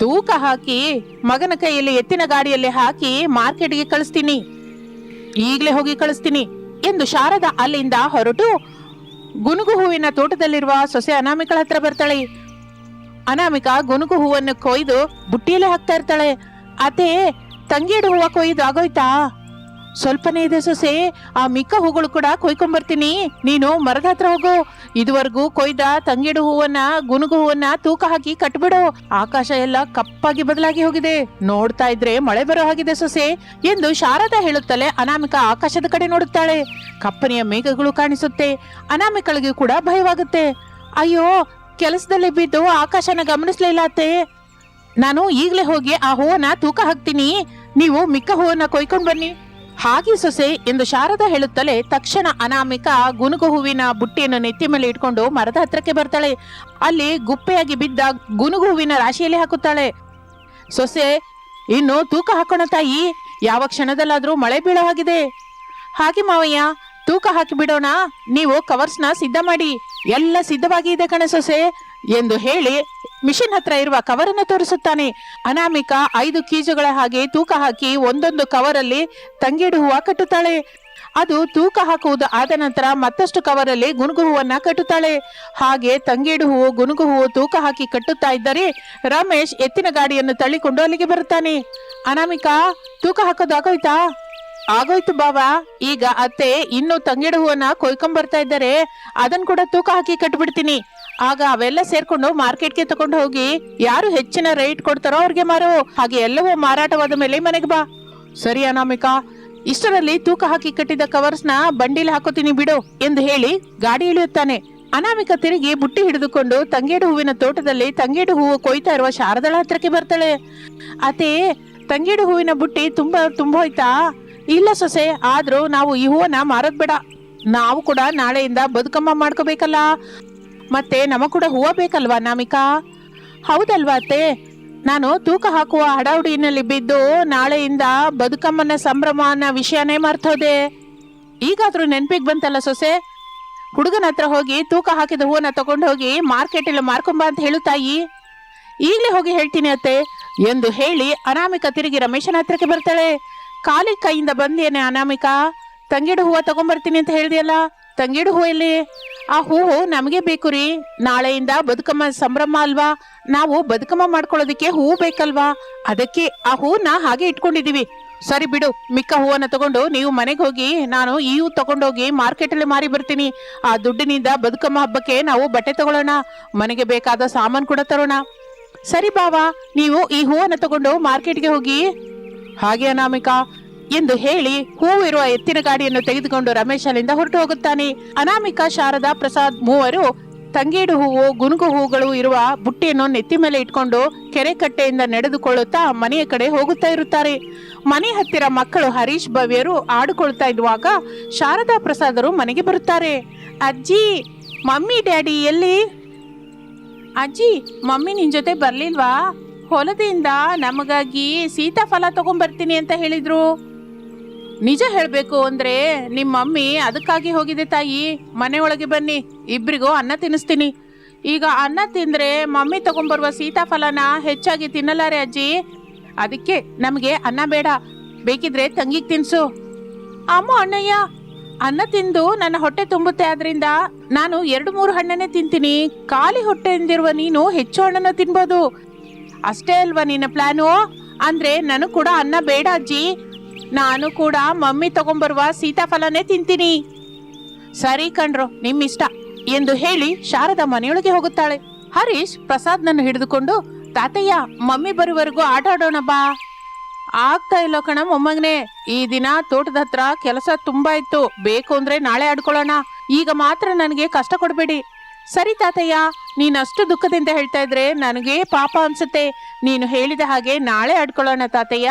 ತೂಕ ಹಾಕಿ ಮಗನ ಕೈಯಲ್ಲಿ ಎತ್ತಿನ ಗಾಡಿಯಲ್ಲಿ ಹಾಕಿ ಮಾರ್ಕೆಟ್ಗೆ ಕಳಿಸ್ತೀನಿ. ಈಗಲೇ ಹೋಗಿ ಕಳಿಸ್ತೀನಿ ಎಂದು ಶಾರದಾ ಅಲ್ಲಿಂದ ಹೊರಟು ಗುನುಗು ಹೂವಿನ ತೋಟದಲ್ಲಿರುವ ಸೊಸೆ ಅನಾಮಿಕಳ ಹತ್ರ ಬರ್ತಾಳೆ. ಅನಾಮಿಕ ಗುನುಗು ಹೂವನ್ನು ಕೊಯ್ದು ಬುಟ್ಟಿಯಲ್ಲೇ ಹಾಕ್ತಾ ಇರ್ತಾಳೆ. ಅದೇ ತಂಗಿಯಡು ಹೂವ ಕೊಯ್ದು ಆಗೋಯ್ತಾ? ಸ್ವಲ್ಪನೇ ಇದೆ ಸೊಸೆ. ಆ ಮಿಕ್ಕ ಹೂಗಳು ಕೂಡ ಕೊಯ್ಕೊಂಬರ್ತೀನಿ. ನೀನು ಮರದ ಹತ್ರ ಹೋಗು. ಇದುವರೆಗೂ ಕೊಯ್ದ ತಂಗಿಡು ಹೂವನ್ನ, ಗುನುಗು ಹೂವನ್ನ ತೂಕ ಹಾಕಿ ಕಟ್ಬಿಡು. ಆಕಾಶ ಎಲ್ಲ ಕಪ್ಪಾಗಿ ಬದಲಾಗಿ ಹೋಗಿದೆ. ನೋಡ್ತಾ ಇದ್ರೆ ಮಳೆ ಬರೋ ಹಾಗಿದೆ ಸೊಸೆ ಎಂದು ಶಾರದಾ ಹೇಳುತ್ತಲೇ ಅನಾಮಿಕ ಆಕಾಶದ ಕಡೆ ನೋಡುತ್ತಾಳೆ. ಕಪ್ಪನೆಯ ಮೇಘಗಳು ಕಾಣಿಸುತ್ತೆ. ಅನಾಮಿಕಳಿಗೆ ಕೂಡ ಭಯವಾಗುತ್ತೆ. ಅಯ್ಯೋ, ಕೆಲಸದಲ್ಲಿ ಬಿದ್ದು ಆಕಾಶನ ಗಮನಿಸ್ಲಿಲ್ಲ ಅತ್ತೆ. ನಾನು ಈಗಲೇ ಹೋಗಿ ಆ ಹೂವನ್ನ ತೂಕ ಹಾಕ್ತೀನಿ. ನೀವು ಮಿಕ್ಕ ಹೂವನ್ನ ಕೊಯ್ಕೊಂಡು ಬನ್ನಿ. ಹಾಗೆ ಸೊಸೆ ಎಂದು ಶಾರದಾ ಹೇಳುತ್ತಲೇ ತಕ್ಷಣ ಅನಾಮಿಕ ಗುನುಗು ಹೂವಿನ ಬುಟ್ಟಿಯನ್ನು ನೆತ್ತಿ ಮೇಲೆ ಇಟ್ಕೊಂಡು ಮರದ ಹತ್ರಕ್ಕೆ ಬರ್ತಾಳೆ. ಅಲ್ಲಿ ಗುಪ್ಪೆಯಾಗಿ ಬಿದ್ದ ಗುನುಗು ಹೂವಿನ ರಾಶಿಯಲ್ಲಿ ಹಾಕುತ್ತಾಳೆ. ಸೊಸೆ, ಇನ್ನು ತೂಕ ಹಾಕೋಣ ತಾಯಿ, ಯಾವ ಕ್ಷಣದಲ್ಲಾದರೂ ಮಳೆ ಬೀಳೋ ಹಾಗಿದೆ. ಹಾಗೆ ಮಾವಯ್ಯ, ತೂಕ ಹಾಕಿ ಬಿಡೋಣ, ನೀವು ಕವರ್ಸ್ನ ಸಿದ್ಧ ಮಾಡಿ. ಎಲ್ಲ ಸಿದ್ಧವಾಗಿ ಇದೆ ಕಣ ಸೊಸೆ, ಎಂದು ಹೇಳಿ ಮಿಷಿನ್ ಹತ್ರ ಇರುವ ಕವರನ್ನು ತೋರಿಸುತ್ತಾನೆ. ಅನಾಮಿಕ ಐದು ಕೀಜುಗಳ ಹಾಗೆ ತೂಕ ಹಾಕಿ ಒಂದೊಂದು ಕವರಲ್ಲಿ ತಂಗಿಡು ಹೂವ ಕಟ್ಟುತ್ತಾಳೆ. ಅದು ತೂಕ ಹಾಕುವುದು ಆದ ನಂತರ ಮತ್ತಷ್ಟು ಕವರಲ್ಲಿ ಗುನುಗು ಹೂವನ್ನ ಕಟ್ಟುತ್ತಾಳೆ. ಹಾಗೆ ತಂಗೇಡು ಹೂವು ಗುನುಗು ಹೂವು ತೂಕ ಹಾಕಿ ಕಟ್ಟುತ್ತಾ ಇದ್ದರೆ ರಮೇಶ್ ಎತ್ತಿನ ಗಾಡಿಯನ್ನು ತಳ್ಳಿಕೊಂಡು ಅಲ್ಲಿಗೆ ಬರುತ್ತಾನೆ. ಅನಾಮಿಕಾ, ತೂಕ ಹಾಕೋದು ಆಗೋಯ್ತಾ? ಆಗೋಯ್ತು ಬಾಬಾ ಈಗ ಅತ್ತೆ ಇನ್ನು ತಂಗೇಡು ಹೂವನ್ನ ಕೊಯ್ಕೊಂಡ್ ಬರ್ತಾ ಇದ್ದಾರೆ. ಅದನ್ನ ಕೂಡ ತೂಕ ಹಾಕಿ ಕಟ್ಬಿಡ್ತೀನಿ. ಆಗ ಅವೆಲ್ಲ ಸೇರ್ಕೊಂಡು ಮಾರ್ಕೆಟ್ಗೆ ತಗೊಂಡು ಹೋಗಿ ಯಾರು ಹೆಚ್ಚಿನ ರೇಟ್ ಕೊಡ್ತಾರೋ ಅವ್ರಿಗೆ ಮಾರೋ. ಹಾಗೆ ಎಲ್ಲವೂ ಮಾರಾಟವಾದ ಮೇಲೆ ಮನೆಗೆ ಬಾ. ಸರಿ ಅನಾಮಿಕಾ, ಇಷ್ಟರಲ್ಲಿ ತೂಕ ಹಾಕಿ ಕಟ್ಟಿದ ಕವರ್ಸ್ನ ಬಂಡಿಲಿ ಹಾಕೋತೀನಿ ಬಿಡು ಎಂದು ಹೇಳಿ ಗಾಡಿ ಇಳಿಯುತ್ತಾನೆ. ಅನಾಮಿಕ ತಿರುಗಿ ಬುಟ್ಟಿ ಹಿಡಿದುಕೊಂಡು ತಂಗೇಡು ಹೂವಿನ ತೋಟದಲ್ಲಿ ತಂಗೇಡು ಹೂವು ಕೊಯ್ತಾ ಇರುವ ಶಾರದಳ ಹತ್ರಕ್ಕೆ ಬರ್ತಾಳೆ. ಅತಿ, ತಂಗೇಡು ಹೂವಿನ ಬುಟ್ಟಿ ತುಂಬಾ ತುಂಬೋಯ್ತಾ? ಇಲ್ಲ ಸೊಸೆ, ಆದ್ರೂ ನಾವು ಈ ಹೂವನ್ನ ಮಾರೋದ್ ಬೇಡ. ನಾವು ಕೂಡ ನಾಳೆಯಿಂದ ಬದುಕಮ್ಮ ಮಾಡ್ಕೋಬೇಕಲ್ಲ. ಮತ್ತೆ ನಮ ಕೂಡ ಹೂವ ಬೇಕಲ್ವಾ ನಾಮಿಕಾ ಹೌದಲ್ವಾ ಅತ್ತೆ? ನಾನು ತೂಕ ಹಾಕುವ ಹಡಾವುಡಿನಲ್ಲಿ ಬಿದ್ದು ನಾಳೆಯಿಂದ ಬದುಕಮ್ಮನ ಸಂಭ್ರಮ ಅನ್ನೋ ವಿಷಯನೇ ಮರ್ತೋದೆ. ಈಗಾದ್ರೂ ನೆನಪಿಗೆ ಬಂತಲ್ಲ ಸೊಸೆ? ಹುಡುಗನ ಹತ್ರ ಹೋಗಿ ತೂಕ ಹಾಕಿದ ಹೂವನ್ನ ತಗೊಂಡು ಹೋಗಿ ಮಾರ್ಕೆಟಲ್ಲಿ ಮಾರ್ಕೊಂಬ ಅಂತ ಹೇಳು ತಾಯಿ. ಈಗಲೇ ಹೋಗಿ ಹೇಳ್ತೀನಿ ಅತ್ತೆ. ಎಂದು ಹೇಳಿ ಅನಾಮಿಕ ತಿರುಗಿ ರಮೇಶನ ಹತ್ರಕ್ಕೆ ಬರ್ತಾಳೆ. ಕಾಲಿ ಕೈಯಿಂದ ಬಂದೇನೆ ಅನಾಮಿಕ. ತಂಗಿಡು ಹೂವ ತಗೊಂಡ್ಬರ್ತೀನಿ ಅಂತ ಹೇಳಿದೆಯಲ್ಲ? ತಂಗಿಡು ಹೂವು ಎಲ್ಲಿ? ಆ ಹೂವು ನಮಗೆ ಬೇಕು ರೀ. ನಾಳೆಯಿಂದ ಬದುಕಮ್ಮ ಸಂಭ್ರಮ ಅಲ್ವಾ? ನಾವು ಬದುಕಮ್ಮ ಮಾಡ್ಕೊಳ್ಳೋದಕ್ಕೆ ಹೂವು ಬೇಕಲ್ವಾ? ಅದಕ್ಕೆ ಆ ಹೂವನ್ನ ಹಾಗೆ ಇಟ್ಕೊಂಡಿದೀವಿ. ಸರಿ ಬಿಡು, ಮಿಕ್ಕ ಹೂವನ್ನ ತಗೊಂಡು ನೀವು ಮನೆಗೆ ಹೋಗಿ, ನಾನು ಈ ಹೂ ತಗೊಂಡೋಗಿ ಮಾರ್ಕೆಟಲ್ಲಿ ಮಾರಿ ಬರ್ತೀನಿ. ಆ ದುಡ್ಡಿನಿಂದ ಬದುಕಮ್ಮ ಹಬ್ಬಕ್ಕೆ ನಾವು ಬಟ್ಟೆ ತಗೊಳ್ಳೋಣ. ಮನೆಗೆ ಬೇಕಾದ ಸಾಮಾನು ಕೂಡ ತರೋಣ. ಸರಿ ಬಾವಾ, ನೀವು ಈ ಹೂವನ್ನ ತಗೊಂಡು ಮಾರ್ಕೆಟ್ಗೆ ಹೋಗಿ. ಹಾಗೆ ಅನಾಮಿಕಾ ಎಂದು ಹೇಳಿ ಹೂವಿರುವ ಎತ್ತಿನ ಗಾಡಿಯನ್ನು ತೆಗೆದುಕೊಂಡು ರಮೇಶ್ ಅಲ್ಲಿಂದ ಹೊರಟು ಹೋಗುತ್ತಾನೆ. ಅನಾಮಿಕಾ ಶಾರದಾ ಪ್ರಸಾದ್ ಮೂವರು ತಂಗೀಡು ಹೂವು ಗುನುಗು ಹೂಗಳು ಇರುವ ಬುಟ್ಟಿಯನ್ನು ನೆತ್ತಿ ಮೇಲೆ ಇಟ್ಕೊಂಡು ಕೆರೆ ಕಟ್ಟೆಯಿಂದ ನಡೆದುಕೊಳ್ಳುತ್ತಾ ಮನೆಯ ಕಡೆ ಹೋಗುತ್ತಾ ಇರುತ್ತಾರೆ. ಮನೆ ಹತ್ತಿರ ಮಕ್ಕಳು ಹರೀಶ್ ಭವ್ಯರು ಆಡಿಕೊಳ್ತಾ ಇರುವಾಗ ಶಾರದಾ ಪ್ರಸಾದರು ಮನೆಗೆ ಬರುತ್ತಾರೆ. ಅಜ್ಜಿ, ಮಮ್ಮಿ, ಡ್ಯಾಡಿ ಎಲ್ಲಿ? ಅಜ್ಜಿ, ಮಮ್ಮಿ ನಿನ್ ಜೊತೆ ಬರ್ಲಿಲ್ವಾ? ಹೊಲದಿಂದ ನಮಗಾಗಿ ಸೀತಾಫಲ ತಗೊಂಡ್ಬರ್ತೀನಿ ಅಂತ ಹೇಳಿದ್ರು. ನಿಜ ಹೇಳ್ಬೇಕು ಅಂದ್ರೆ ನಿಮ್ ಮಮ್ಮಿ ಅದಕ್ಕಾಗಿ ಹೋಗಿದೆ ತಾಯಿ. ಮನೆ ಒಳಗೆ ಬನ್ನಿ, ಇಬ್ರಿಗೂ ಅನ್ನ ತಿನ್ನಿಸ್ತೀನಿ. ಈಗ ಅನ್ನ ತಿಂದ್ರೆ ಮಮ್ಮಿ ತಗೊಂಡ್ಬರುವ ಸೀತಾಫಲನ ಹೆಚ್ಚಾಗಿ ತಿನ್ನಲಾರೆ ಅಜ್ಜಿ. ಅದಕ್ಕೆ ನಮಗೆ ಅನ್ನ ಬೇಡ, ಬೇಕಿದ್ರೆ ತಂಗಿಗೆ ತಿನ್ಸು. ಅಮ್ಮ ಅಣ್ಣಯ್ಯ, ಅನ್ನ ತಿಂದು ನನ್ನ ಹೊಟ್ಟೆ ತುಂಬುತ್ತೆ ಆದ್ರಿಂದ ನಾನು ಎರಡು ಮೂರು ಹಣ್ಣನ್ನೇ ತಿಂತೀನಿ. ಖಾಲಿ ಹೊಟ್ಟೆಯಿಂದಿರುವ ನೀನು ಹೆಚ್ಚು ಹಣ್ಣನ್ನು ತಿನ್ಬೋದು. ಅಷ್ಟೇ ಅಲ್ವಾ ನಿನ್ನ ಪ್ಲಾನು? ಅಂದ್ರೆ ನನಗ್ ಕೂಡ ಅನ್ನ ಬೇಡ ಅಜ್ಜಿ. ನಾನು ಕೂಡ ಮಮ್ಮಿ ತಗೊಂಬರುವ ಸೀತಾಫಲನೇ ತಿಂತೀನಿ. ಸರಿ ಕಣ್ರು, ನಿಮ್ಮಿಷ್ಟ. ಎಂದು ಹೇಳಿ ಶಾರದಾ ಮನೆಯೊಳಗೆ ಹೋಗುತ್ತಾಳೆ. ಹರೀಶ್ ಪ್ರಸಾದ್ನನ್ನು ಹಿಡಿದುಕೊಂಡು, ತಾತಯ್ಯ, ಮಮ್ಮಿ ಬರುವವರೆಗೂ ಆಟ ಆಡೋಣ ಬಾ. ಆಗ್ತಾ ಇಲ್ಲ ಕಣ ಮೊಮ್ಮಗನೆ, ಈ ದಿನ ತೋಟದ ಹತ್ರ ಕೆಲಸ ತುಂಬಾ ಇತ್ತು. ಬೇಕು ಅಂದ್ರೆ ನಾಳೆ ಆಡ್ಕೊಳ್ಳೋಣ. ಈಗ ಮಾತ್ರ ನನಗೆ ಕಷ್ಟ ಕೊಡಬೇಡಿ. ಸರಿ ತಾತಯ್ಯ ನೀನಷ್ಟು ದುಃಖದಿಂದ ಹೇಳ್ತಾ ಇದ್ರೆ ನನಗೆ ಪಾಪ ಅನ್ಸುತ್ತೆ. ನೀನು ಹೇಳಿದ ಹಾಗೆ ನಾಳೆ ಆಡ್ಕೊಳ್ಳೋಣ ತಾತಯ್ಯ.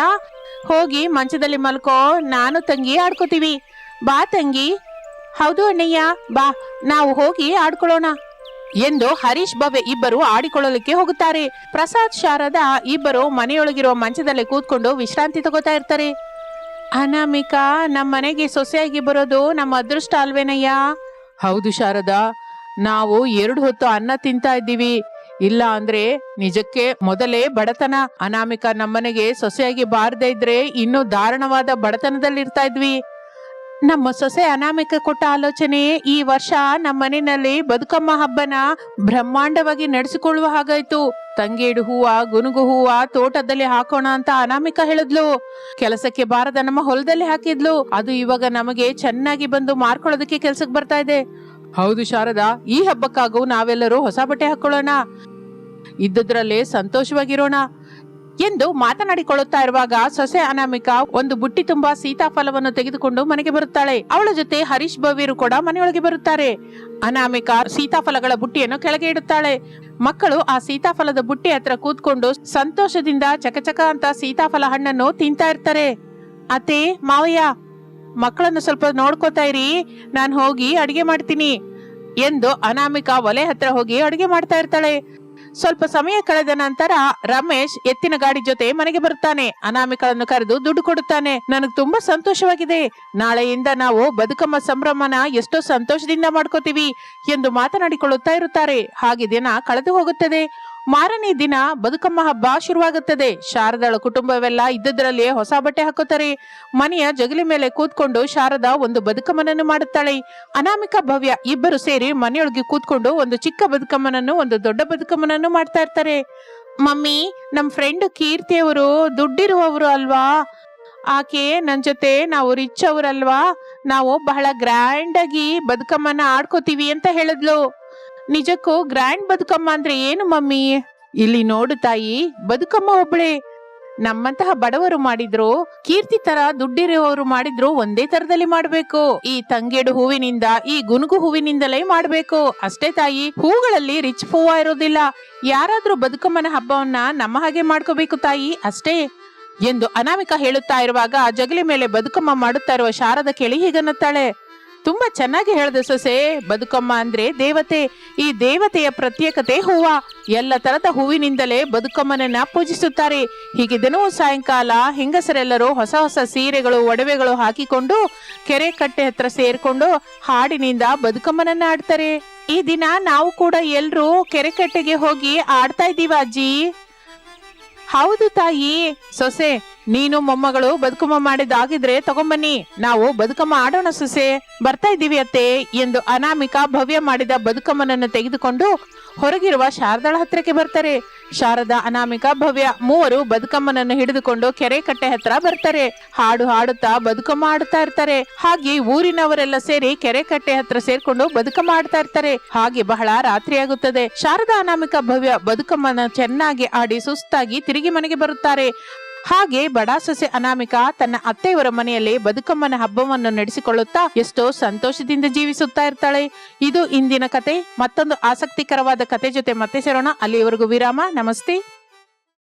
ಹೋಗಿ ಮಂಚದಲ್ಲಿ ಮಲ್ಕೋ, ನಾನು ತಂಗಿ ಆಡ್ಕೋತೀವಿ. ಬಾ ತಂಗಿ. ಹೌದು ಅಣ್ಣಯ್ಯ, ಬಾ, ನಾವು ಹೋಗಿ ಆಡ್ಕೊಳ್ಳೋಣ. ಎಂದು ಹರೀಶ್ ಭವ್ಯ ಇಬ್ಬರು ಆಡಿಕೊಳ್ಳಲಿಕ್ಕೆ ಹೋಗುತ್ತಾರೆ. ಪ್ರಸಾದ್, ಶಾರದಾ ಇಬ್ಬರು ಮನೆಯೊಳಗಿರುವ ಮಂಚದಲ್ಲಿ ಕೂತ್ಕೊಂಡು ವಿಶ್ರಾಂತಿ ತಗೋತಾ ಇರ್ತಾರೆ. ಅನಾಮಿಕಾ ನಮ್ಮ ಮನೆಗೆ ಸೊಸೆಯಾಗಿ ಬರೋದು ನಮ್ಮ ಅದೃಷ್ಟ ಅಲ್ವೇನಯ್ಯ? ಹೌದು ಶಾರದಾ, ನಾವು ಎರಡು ಹೊತ್ತು ಅನ್ನ ತಿಂತಾ ಇದ್ದೀವಿ. ಇಲ್ಲ ಅಂದ್ರೆ ನಿಜಕ್ಕೆ ಮೊದಲೇ ಬಡತನ. ಅನಾಮಿಕ ನಮ್ಮನೆಗೆ ಸೊಸೆಯಾಗಿ ಬಾರದೇ ಇದ್ರೆ ಇನ್ನೂ ದಾರುಣವಾದ ಬಡತನದಲ್ಲಿ ಇರ್ತಾ ಇದ್ವಿ. ನಮ್ಮ ಸೊಸೆ ಅನಾಮಿಕ ಕೊಟ್ಟ ಆಲೋಚನೆ ಈ ವರ್ಷ ನಮ್ಮ ಮನೆಯಲ್ಲಿ ಬದುಕಮ್ಮ ಹಬ್ಬನ ಬ್ರಹ್ಮಾಂಡವಾಗಿ ನಡೆಸಿಕೊಳ್ಳುವ ಹಾಗಾಯ್ತು. ತಂಗೇಡು ಹೂವ, ಗುನುಗು ಹೂವ ತೋಟದಲ್ಲಿ ಹಾಕೋಣ ಅಂತ ಅನಾಮಿಕ ಹೇಳಿದ್ಲು. ಕೆಲಸಕ್ಕೆ ಬಾರದ ನಮ್ಮ ಹೊಲದಲ್ಲಿ ಹಾಕಿದ್ಲು. ಅದು ಇವಾಗ ನಮಗೆ ಚೆನ್ನಾಗಿ ಬಂದು ಮಾರ್ಕೊಳ್ಳೋದಕ್ಕೆ ಕೆಲಸಕ್ಕೆ ಬರ್ತಾ ಇದೆ. ಹೌದು ಶಾರದಾ, ಈ ಹಬ್ಬಕ್ಕಾಗೂ ನಾವೆಲ್ಲರೂ ಹೊಸ ಬಟ್ಟೆ ಹಾಕೊಳ್ಳೋಣ. ಇದ್ದದ್ರಲ್ಲೇ ಸಂತೋಷವಾಗಿರೋಣ ಎಂದು ಮಾತನಾಡಿಕೊಳ್ಳುತ್ತಾ ಇರುವಾಗ ಸೊಸೆ ಅನಾಮಿಕ ಒಂದು ಬುಟ್ಟಿ ತುಂಬಾ ಸೀತಾಫಲವನ್ನು ತೆಗೆದುಕೊಂಡು ಮನೆಗೆ ಬರುತ್ತಾಳೆ. ಅವಳ ಜೊತೆ ಹರೀಶ್ ಭವ್ಯರು ಕೂಡ ಮನೆಯೊಳಗೆ ಬರುತ್ತಾರೆ. ಅನಾಮಿಕ ಸೀತಾಫಲಗಳ ಬುಟ್ಟಿಯನ್ನು ಕೆಳಗೆ ಇಡುತ್ತಾಳೆ. ಮಕ್ಕಳು ಆ ಸೀತಾಫಲದ ಬುಟ್ಟಿ ಹತ್ರ ಕೂತ್ಕೊಂಡು ಸಂತೋಷದಿಂದ ಚಕಚಕ ಅಂತ ಸೀತಾಫಲ ಹಣ್ಣನ್ನು ತಿಂತಾ ಇರ್ತಾರೆ. ಅತ್ತೆ, ಮಾವಯ್ಯ, ಮಕ್ಕಳನ್ನು ಸ್ವಲ್ಪ ನೋಡ್ಕೋತಾ ಇರಿ. ನಾನು ಹೋಗಿ ಅಡಿಗೆ ಮಾಡ್ತೀನಿ ಎಂದು ಅನಾಮಿಕ ಒಲೆ ಹತ್ರ ಹೋಗಿ ಅಡಿಗೆ ಮಾಡ್ತಾ ಇರ್ತಾಳೆ. ಸ್ವಲ್ಪ ಸಮಯ ಕಳೆದ ನಂತರ ರಮೇಶ್ ಎತ್ತಿನ ಗಾಡಿ ಜೊತೆ ಮನೆಗೆ ಬರುತ್ತಾನೆ. ಅನಾಮಿಕಳನ್ನು ಕರೆದು ದುಡ್ಡು ಕೊಡುತ್ತಾನೆ. ನನಗೆ ತುಂಬಾ ಸಂತೋಷವಾಗಿದೆ. ನಾಳೆಯಿಂದ ನಾವು ಬದುಕಮ್ಮ ಸಂಭ್ರಮನ ಎಷ್ಟೋ ಸಂತೋಷದಿಂದ ಮಾಡ್ಕೋತೀವಿ ಎಂದು ಮಾತನಾಡಿಕೊಳ್ಳುತ್ತಾ ಇರುತ್ತಾರೆ. ಹಾಗೆ ದಿನ ಕಳೆದು ಹೋಗುತ್ತದೆ. ಮಾರನೇ ದಿನ ಬದುಕಮ್ಮ ಹಬ್ಬ ಶುರುವಾಗುತ್ತದೆ. ಶಾರದಾಳ ಕುಟುಂಬವೆಲ್ಲ ಇದ್ದದ್ರಲ್ಲಿ ಹೊಸ ಬಟ್ಟೆ ಹಾಕೋತಾರೆ ಮನೆಯ ಜಗಲಿ ಮೇಲೆ ಕೂತ್ಕೊಂಡು ಶಾರದಾ ಒಂದು ಬದುಕಮ್ಮನನ್ನು ಮಾಡುತ್ತಾಳೆ. ಅನಾಮಿಕ ಭವ್ಯ ಇಬ್ಬರು ಸೇರಿ ಮನೆಯೊಳಗೆ ಕೂತ್ಕೊಂಡು ಒಂದು ಚಿಕ್ಕ ಬದುಕಮ್ಮನನ್ನು, ಒಂದು ದೊಡ್ಡ ಬದುಕಮ್ಮನನ್ನು ಮಾಡ್ತಾ ಇರ್ತಾರೆ. ಮಮ್ಮಿ, ನಮ್ ಫ್ರೆಂಡ್ ಕೀರ್ತಿ ಅವರು ದುಡ್ಡಿರುವವರು ಅಲ್ವಾ? ಆಕೆ ನನ್ ಜೊತೆ ನಾವು ರಿಚ್ ಅವರಲ್ವಾ? ನಾವು ಬಹಳ ಗ್ರ್ಯಾಂಡ್ ಆಗಿ ಬದುಕಮ್ಮನ ಆಡ್ಕೋತೀವಿ ಅಂತ ಹೇಳಿದ್ಲು. ನಿಜಕ್ಕೂ ಗ್ರ್ಯಾಂಡ್ ಬದುಕಮ್ಮ ಅಂದ್ರೆ ಏನು, ಮಮ್ಮಿ? ಇಲ್ಲಿ ನೋಡು ತಾಯಿ, ಬದುಕಮ್ಮ ಒಬ್ಳೆ. ನಮ್ಮಂತಹ ಬಡವರು ಮಾಡಿದ್ರು, ಕೀರ್ತಿ ತರ ದುಡ್ಡಿರುವವರು ಮಾಡಿದ್ರು ಒಂದೇ ತರದಲ್ಲಿ ಮಾಡ್ಬೇಕು. ಈ ತಂಗೇಡು ಹೂವಿನಿಂದ, ಈ ಗುನುಗು ಹೂವಿನಿಂದಲೇ ಮಾಡ್ಬೇಕು. ಅಷ್ಟೇ ತಾಯಿ, ಹೂಗಳಲ್ಲಿ ರಿಚ್ ಹೂವ ಇರೋದಿಲ್ಲ. ಯಾರಾದ್ರೂ ಬದುಕಮ್ಮನ ಹಬ್ಬವನ್ನ ನಮ್ಮ ಹಾಗೆ ಮಾಡ್ಕೋಬೇಕು ತಾಯಿ, ಅಷ್ಟೇ. ಎಂದು ಅನಾಮಿಕ ಹೇಳುತ್ತಾ ಇರುವಾಗ ಜಗಲಿ ಮೇಲೆ ಬದುಕಮ್ಮ ಮಾಡುತ್ತಾ ಇರುವ ಶಾರದ ಕೇಳಿ ಹೀಗನ್ನುತ್ತಾಳೆ. ತುಂಬಾ ಚೆನ್ನಾಗಿ ಹೇಳ್ದೆ ಸೊಸೆ, ಬದುಕಮ್ಮ ಅಂದ್ರೆ ದೇವತೆ, ಈ ದೇವತೆಯ ಪ್ರತ್ಯೇಕತೆ ಹೂವ. ಎಲ್ಲ ತರದ ಹೂವಿನಿಂದಲೇ ಬದುಕಮ್ಮನನ್ನ ಪೂಜಿಸುತ್ತಾರೆ. ಹೀಗೆ ದಿನವೂ ಸಾಯಂಕಾಲ ಹೆಂಗಸರೆಲ್ಲರೂ ಹೊಸ ಹೊಸ ಸೀರೆಗಳು, ಒಡವೆಗಳು ಹಾಕಿಕೊಂಡು ಕೆರೆ ಕಟ್ಟೆ ಹತ್ರ ಸೇರ್ಕೊಂಡು ಹಾಡಿನಿಂದ ಬದುಕಮ್ಮನನ್ನ ಆಡ್ತಾರೆ. ಈ ದಿನ ನಾವು ಕೂಡ ಎಲ್ರೂ ಕೆರೆ ಕಟ್ಟೆಗೆ ಹೋಗಿ ಆಡ್ತಾ ಇದ್ದೀವ ಅಜ್ಜಿ. ಹೌದು ತಾಯಿ. ಸೊಸೆ ನೀನು ಮೊಮ್ಮಗಳು ಬದುಕಮ್ಮ ಮಾಡಿದಾಗಿದ್ರೆ ತಗೊಂಬನ್ನಿ. ನಾವು ಬದುಕಮ್ಮ ಆಡೋಣ ಸೊಸೆ. ಬರ್ತಾ ಇದ್ದೀವಿ ಅತ್ತೆ ಎಂದು ಅನಾಮಿಕಾ ಭವ್ಯ ಮಾಡಿದ ಬದುಕಮ್ಮನನ್ನು ತೆಗೆದುಕೊಂಡು ಹೊರಗಿರುವ ಶಾರದಾಳ ಹತ್ರಕ್ಕೆ ಬರ್ತಾರೆ. ಶಾರದಾ, ಅನಾಮಿಕ, ಭವ್ಯ ಮೂವರು ಬದುಕಮ್ಮನನ್ನು ಹಿಡಿದುಕೊಂಡು ಕೆರೆ ಕಟ್ಟೆ ಹತ್ರ ಬರ್ತಾರೆ. ಹಾಡು ಹಾಡುತ್ತಾ ಬದುಕಮ್ಮ ಆಡುತ್ತಾ ಇರ್ತಾರೆ. ಹಾಗೆ ಊರಿನವರೆಲ್ಲ ಸೇರಿ ಕೆರೆ ಕಟ್ಟೆ ಹತ್ರ ಸೇರ್ಕೊಂಡು ಬದುಕಮ್ಮ ಆಡ್ತಾ ಇರ್ತಾರೆ. ಹಾಗೆ ಬಹಳ ರಾತ್ರಿ ಆಗುತ್ತದೆ. ಶಾರದಾ, ಅನಾಮಿಕ, ಭವ್ಯ ಬದುಕಮ್ಮನ ಚೆನ್ನಾಗಿ ಆಡಿ ಸುಸ್ತಾಗಿ ತಿರುಗಿ ಮನೆಗೆ ಬರುತ್ತಾರೆ. ಹಾಗೆ ಬಡಾ ಸೊಸೆ ಅನಾಮಿಕಾ ತನ್ನ ಅತ್ತೆಯವರ ಮನೆಯಲ್ಲಿ ಬದುಕಮ್ಮನ ಹಬ್ಬವನ್ನು ನಡೆಸಿಕೊಳ್ಳುತ್ತಾ ಎಷ್ಟೋ ಸಂತೋಷದಿಂದ ಜೀವಿಸುತ್ತಾ ಇರ್ತಾಳೆ. ಇದು ಇಂದಿನ ಕತೆ. ಮತ್ತೊಂದು ಆಸಕ್ತಿಕರವಾದ ಕತೆ ಜೊತೆ ಮತ್ತೆ ಸೇರೋಣ. ಅಲ್ಲಿಯವರೆಗೂ ವಿರಾಮ. ನಮಸ್ತೆ.